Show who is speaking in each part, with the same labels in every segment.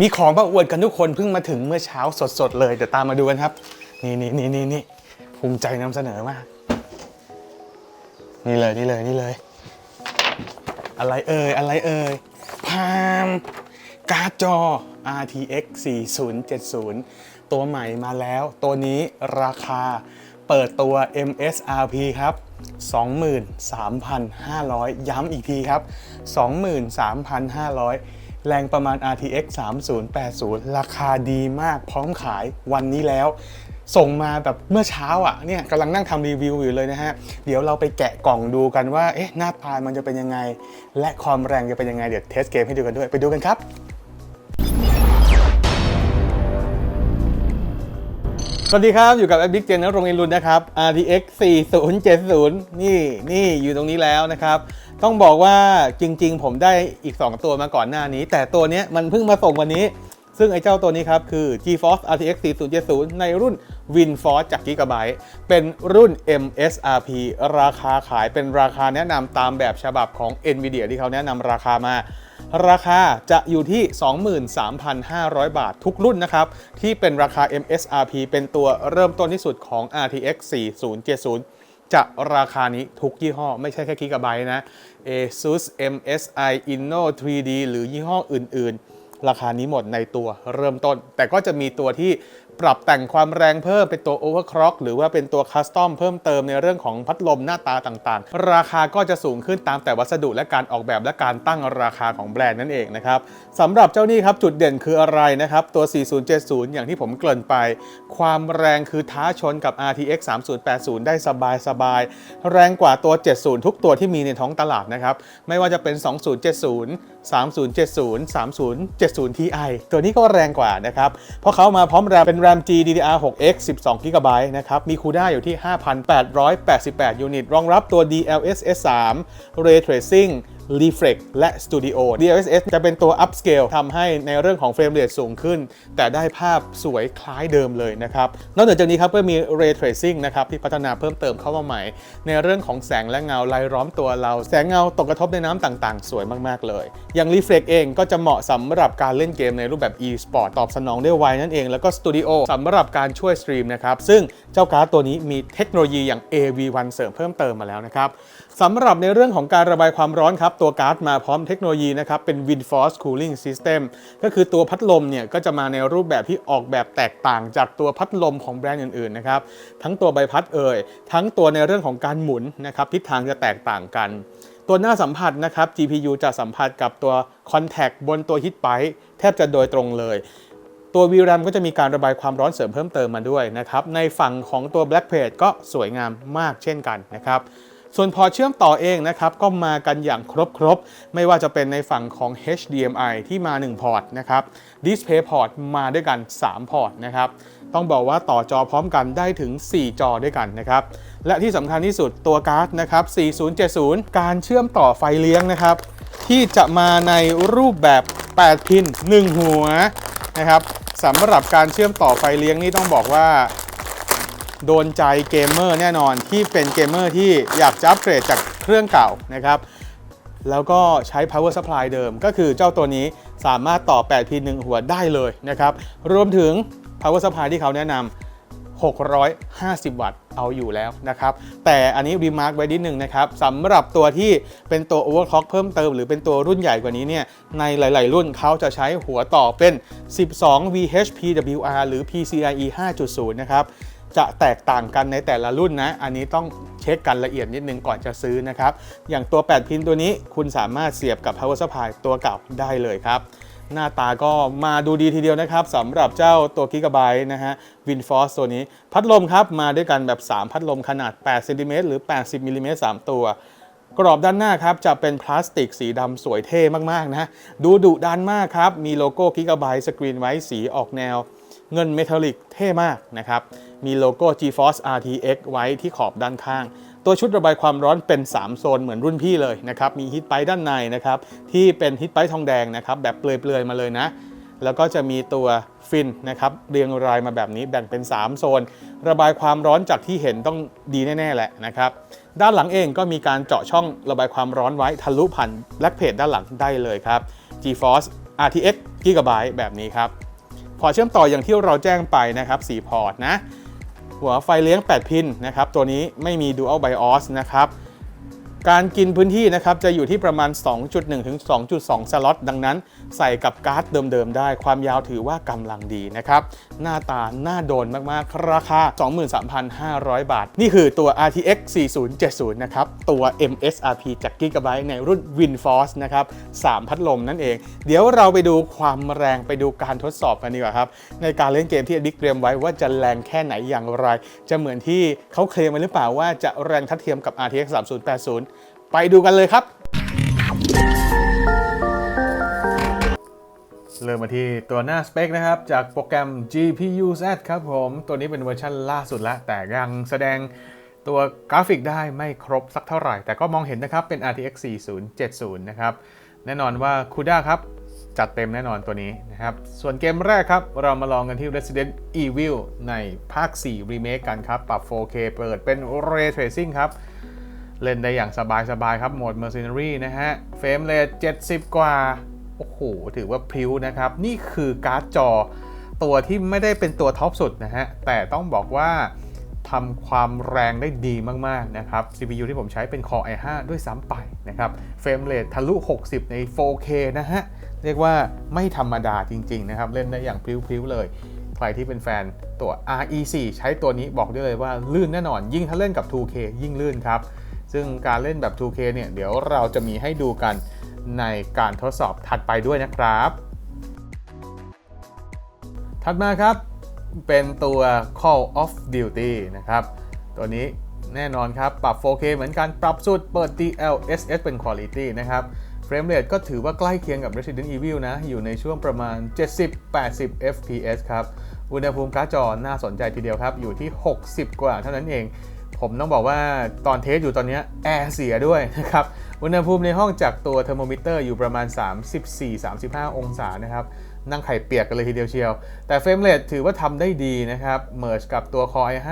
Speaker 1: มีของมาอวดกันทุกคนเพิ่งมาถึงเมื่อเช้าสดๆเลย เดี๋ยวตามมาดูกันครับ นี่นี่นี่นี่นี่ภูมิใจนำเสนอมาก นี่เลยนี่เลยนี่เลย อะไรเอ่ยอะไรเอ่ยพามการ์ดจอ RTX 4070 ตัวใหม่มาแล้ว ตัวนี้ราคาเปิดตัว MSRP ครับ 23,500 ย้ำอีกทีครับ 23,500 แรงประมาณ RTX 3080 ราคาดีมากพร้อมขายวันนี้แล้ว ส่งมาแบบเมื่อเช้าอะเนี่ยกำลังนั่งทำรีวิวอยู่เลยนะฮะ เดี๋ยวเราไปแกะกล่องดูกันว่าเอ๊ะหน้าตามันจะเป็นยังไง และความแรงจะเป็นยังไงเดี๋ยวเทสเกมให้ดูกันด้วยไปดูกันครับ สวัสดีครับ อยู่กับแอดบิ๊กเจนนรงค์อินรุนนะครับ RTX 4070 นี่นี่อยู่ตรงนี้แล้วนะครับ ต้องบอกว่าจริง ๆ ผมได้อีก 2 ตัวมาก่อนหน้านี้ แต่ตัวนี้มันเพิ่งมาส่งวันนี้ ซึ่งไอ้เจ้าตัวนี้ครับ คือ GeForce RTX 4070 ในรุ่น WinForce จาก Gigabyte เป็นรุ่น MSRP ราคาขายเป็นราคาแนะนำตามแบบฉบับของ NVIDIA ที่เขาแนะนำราคามา ราคาจะอยู่ที่ 23,500 บาททุกรุ่นนะครับ ที่เป็นราคา MSRP เป็นตัวเริ่มต้นที่สุดของ RTX 4070จะราคานี้ทุกยี่ห้อ ไม่ใช่แค่กิกะไบต์นะ ASUS MSI Inno 3D หรือยี่ห้ออื่น ๆ ราคานี้หมดในตัวเริ่มต้น แต่ก็จะมีตัวที่ปรับแต่งความแรงเพิ่มเป็นตัว overclock หรือว่าเป็นตัวคัสตอมเพิ่มเติมในเรื่องของพัดลมหน้าตาต่างๆ ราคาก็จะสูงขึ้นตามแต่วัสดุและการออกแบบและการตั้งราคาของแบรนด์นั่นเองนะครับสำหรับเจ้านี้ครับจุดเด่นคืออะไรนะครับ ตัว 4070 อย่างที่ผมเกริ่นไป ความแรงคือท้าชนกับ RTX 3080 ได้สบายๆแรงกว่าตัว 70 ทุกตัวที่มีในท้องตลาดนะครับไม่ว่าจะเป็น 2070 3070 3070 Ti ตัวนี้ก็แรงกว่านะครับ เพราะเขามาพร้อมแรมเป็นแรม GDDR6X 12 GB นะครับ มีคูด้าอยู่ที่ 5,888 ยูนิต รองรับตัว DLSS 3 Ray Tracing Reflex และ Studio DLSS จะเป็นตัว upscale ทำให้ในเรื่องของเฟรมเรทสูงขึ้น แต่ได้ภาพสวยคล้ายเดิมเลยนะครับ นอกจากนี้ครับก็มี Ray Tracing นะครับที่พัฒนาเพิ่มเติมเข้ามาใหม่ ในเรื่องของแสงและเงาลายล้อมตัวเรา แสงเงาตกกระทบในน้ำต่างๆ สวยมากๆเลย อย่าง Reflex เองก็จะเหมาะสำหรับการเล่นเกมในรูปแบบ e-sport ตอบสนองได้ไวนั่นเอง แล้วก็ Studio สำหรับการช่วยสตรีมนะครับซึ่งเจ้าการ์ดตัวนี้มีเทคโนโลยีอย่าง AV1 เสริมเพิ่มเติมมาแล้วนะครับสำหรับในเรื่องของการระบายความร้อนครับ ตัวการ์ดมาพร้อมเทคโนโลยีนะครับ เป็น WindForce Cooling System ก็คือตัวพัดลมเนี่ย ก็จะมาในรูปแบบที่ออกแบบแตกต่างจากตัวพัดลมของแบรนด์อื่นๆนะครับ ทั้งตัวใบพัดเอ่ย ทั้งตัวในเรื่องของการหมุนนะครับ ทิศทางจะแตกต่างกัน ตัวหน้าสัมผัสนะครับ GPU จะสัมผัสกับตัว Contact บนตัว Hit p i p e แทบจะโดยตรงเลยตัว VRAM ก็จะมีการระบายความร้อนเสริมเพิ่มเติมมาด้วยนะครับ ในฝั่งของตัว Blackpage ก็สวยงามมากเช่นกันนะครับ ส่วนพอเชื่อมต่อเองนะครับก็มากันอย่างครบๆไม่ว่าจะเป็นในฝั่งของ HDMI ที่มา 1 พอร์ตนะครับ Display Port มาด้วยกัน 3 พอร์ตนะครับต้องบอกว่าต่อจอพร้อมกันได้ถึง 4 จอด้วยกันนะครับและที่สำคัญที่สุดตัวการ์ดนะครับ 4070 การเชื่อมต่อไฟเลี้ยงนะครับ ที่จะมาในรูปแบบ 8 พิน 1 หัวนะครับสำหรับการเชื่อมต่อไฟเลี้ยงนี่ต้องบอกว่า โดนใจเกมเมอร์แน่นอนที่เป็นเกมเมอร์ที่อยากจะอัปเกรดจากเครื่องเก่านะครับ แล้วก็ใช้ power supply เดิม ก็คือเจ้าตัวนี้สามารถต่อ8พินหนึ่งหัวได้เลยนะครับ รวมถึง power supply ที่เขาแนะนำ650 วัตต์เอาอยู่แล้วนะครับ แต่อันนี้รีมาร์กไว้นิดนึงนะครับสำหรับตัวที่เป็นตัว overclock เพิ่มเติมหรือเป็นตัวรุ่นใหญ่กว่านี้เนี่ยในหลาย ๆ รุ่นเขาจะใช้หัวต่อเป็น 12 VHPWR หรือ PCIe 5.0 นะครับ จะแตกต่างกันในแต่ละรุ่นนะ อันนี้ต้องเช็คกันละเอียดนิดนึงก่อนจะซื้อนะครับ อย่างตัว 8 พินตัวนี้คุณสามารถเสียบกับ power supply ตัวเก่าได้เลยครับ หน้าตาก็มาดูดีทีเดียวนะครับสำหรับเจ้าตัว Gigabyte นะฮะ WindForce ตัวนี้ พัดลมครับมาด้วยกันแบบ 3 พัดลมขนาด8เซนติเมตรหรือ 80มิลลิเมตร3ตัวกรอบด้านหน้าครับจะเป็นพลาสติกสีดำสวยเท่มากๆนะ ดูดุดันมากครับ มีโลโก้ Gigabyte สกรีนไว้สีออกแนว เงินเมทัลลิกเท่มากนะครับ มีโลโก้ GeForce RTX ไว้ที่ขอบด้านข้าง ตัวชุดระบายความร้อนเป็น 3 โซนเหมือนรุ่นพี่เลยนะครับ มีฮิตไปด้านในนะครับ ที่เป็นฮิตไปทองแดงนะครับ แบบเปลือยๆมาเลยนะ แล้วก็จะมีตัวฟินนะครับเรียงรายมาแบบนี้แบ่งเป็น 3 โซน ระบายความร้อนจากที่เห็นต้องดีแน่ๆแหละนะครับ ด้านหลังเองก็มีการเจาะช่องระบายความร้อนไว้ทะลุผ่านแบล็กเพจด้านหลังได้เลยครับ GeForce RTX Gigabyte แบบนี้ครับ พอเชื่อมต่ออย่างที่เราแจ้งไปนะครับ4พอร์ตนะ หัวไฟเลี้ยง 8 พินนะครับ ตัวนี้ไม่มี Dual BIOS นะครับ การกินพื้นที่นะครับจะอยู่ที่ประมาณ 2.1 ถึง 2.2 สล็อต ดังนั้น ใส่กับการ์ดเดิมๆ ได้ ความยาวถือว่ากำลังดีนะครับ หน้าตาหน้าโดนมากๆ ราคา 23,500 บาท นี่คือตัว RTX 4070 นะครับ ตัว MSRP จาก Gigabyte ในรุ่น WinForce นะครับ 3 พัดลมนั่นเอง เดี๋ยวเราไปดูความแรงไปดูการทดสอบกันดีกว่าครับ ในการเล่นเกมที่ดิ๊กเตรียมไว้ว่าจะแรงแค่ไหนอย่างไร จะเหมือนที่เขาเคลมไว้หรือเปล่าว่าจะแรงทัดเทียมกับ RTX 3080 ไปดูกันเลยครับ เริ่มมาที่ตัวหน้าสเปคนะครับ จากโปรแกรม GPU Z ครับผม ตัวนี้เป็นเวอร์ชันล่าสุดแล้ว แต่ยังแสดงตัวกราฟิกได้ไม่ครบสักเท่าไหร่ แต่ก็มองเห็นนะครับ เป็น RTX 4070 นะครับ แน่นอนว่า CUDA ครับ จัดเต็มแน่นอนตัวนี้นะครับ ส่วนเกมแรกครับ เรามาลองกันที่ Resident Evil ในภาค 4 Remake กันครับ ปรับ 4K เปิดเป็น Ray Tracing ครับ เล่นได้อย่างสบายๆครับโหมด Mercenary นะฮะ เฟรมเรท70 กว่า โอ้โห ถือว่าพริ้วนะครับ นี่คือการ์ดจอ ตัวที่ไม่ได้เป็นตัวท็อปสุดนะฮะ แต่ต้องบอกว่าทำความแรงได้ดีมากๆนะครับ CPU ที่ผมใช้เป็น Core i5 ด้วยซ้ำไปนะครับ เฟรมเรททะลุ 60 ใน 4K นะฮะ เรียกว่าไม่ธรรมดาจริง ๆ นะครับ เล่นได้อย่างพริ้วๆเลย ใครที่เป็นแฟนตัว RE4 ใช้ตัวนี้บอกได้เลยว่าลื่นแน่นอน ยิ่งถ้าเล่นกับ 2K ยิ่งลื่นครับ ซึ่งการเล่นแบบ 2K เนี่ยเดี๋ยวเราจะมีให้ดูกันในการทดสอบถัดไปด้วยนะครับ ถัดมาครับเป็นตัว Call of Duty นะครับ ตัวนี้แน่นอนครับ ปรับ 4K เหมือนกัน ปรับสุดเปิด DLSS เป็น Quality นะครับเฟรมเรทก็ถือว่าใกล้เคียงกับ Resident Evil นะ อยู่ในช่วงประมาณ 70-80 FPS ครับ อุณหภูมิการ์ดจอน่าสนใจทีเดียวครับ อยู่ที่ 60 กว่าเท่านั้นเอง ผมต้องบอกว่าตอนเทสอยู่ตอนนี้แอร์เสียด้วยนะครับ อุณหภูมิในห้องจากตัวเทอร์โมมิเตอร์อยู่ประมาณ 34-35 องศานะครับ นั่งไข่เปียกกันเลยทีเดียวเชียว แต่เฟรมเรทถือว่าทำได้ดีนะครับเมิร์จกับตัว Core i5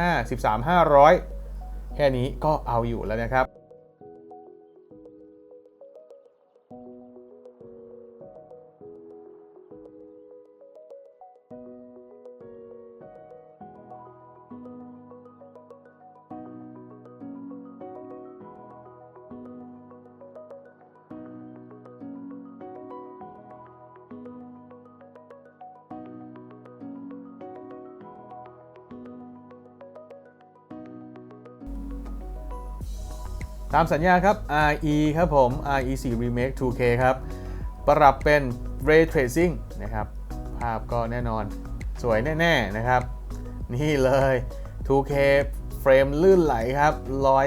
Speaker 1: 13500 แค่นี้ก็เอาอยู่แล้วนะครับ ตามสัญญาครับ RE ครับผม RE4 Remake 2K ครับ ปรับเป็น Ray Tracing นะครับ ภาพก็แน่นอนสวยแน่ ๆ นะครับ นี่เลย 2K เฟรมลื่นไหลครับ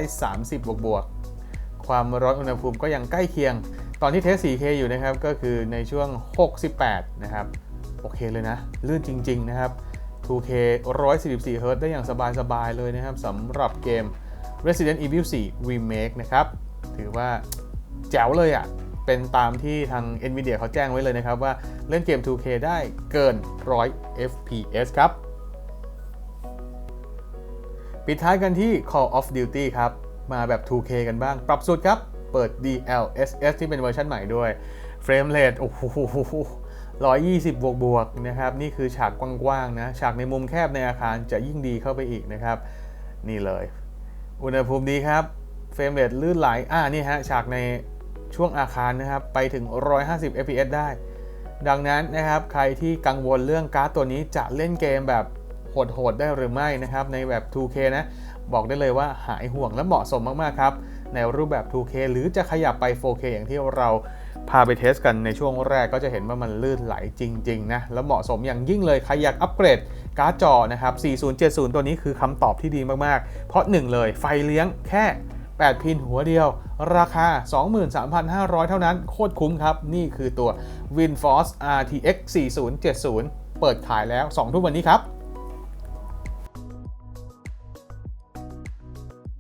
Speaker 1: 130 บวกบวกๆความร้อนอุณหภูมิก็ยังใกล้เคียง ตอนที่เทส 4K อยู่นะครับ ก็คือในช่วง 68 นะครับ โอเคเลยนะ ลื่นจริง ๆ นะครับ 2K 144 Hz ได้อย่างสบาย ๆ เลยนะครับสำหรับเกม Resident Evil 4 Remake นะครับ ถือว่าแจ๋วเลยอะ่ะ เป็นตามที่ทาง Nvidia เขาแจ้งไว้เลยนะครับ ว่าเล่นเกม 2K ได้เกิน 100 FPS ครับ ปิดท้ายกันที่ Call of Duty ครับ มาแบบ 2K กันบ้าง ปรับสุดครับ เปิด DLSS ที่เป็นเวอร์ชันใหม่ด้วย เฟรมเรทโอ้โห120 บวกบวกนะครับ นี่คือฉากกว้างๆนะ ฉากในมุมแคบในอาคารจะยิ่งดีเข้าไปอีกนะครับ นี่เลย อุณหภูมิดีครับ เฟรมเรทลื่นไหล อ่า นี่ฮะ ฉากในช่วงอาคารนะครับ ไปถึง 150 fps ได้ ดังนั้นนะครับ ใครที่กังวลเรื่องการ์ดตัวนี้จะเล่นเกมแบบโหดๆได้หรือไม่นะครับ ในแบบ 2K นะ บอกได้เลยว่าหายห่วงและเหมาะสมมากๆครับ ในรูปแบบ 2K หรือจะขยับไป 4K อย่างที่เราพาไปเทสกันในช่วงแรกก็จะเห็นว่ามันลื่นไหลจริง ๆ นะ และเหมาะสมอย่างยิ่งเลย ใครอยากอัปเกรด การ์ดจอนะครับ 4070 ตัวนี้คือคำตอบที่ดีมาก ๆ เพราะ 1 เลยไฟเลี้ยงแค่ 8 พินหัวเดียว ราคา 23,500 เท่านั้น โคตรคุ้มครับ นี่คือตัว WinForce RTX 4070 เปิดขายแล้ว 2 ทุ่มวันนี้ครับ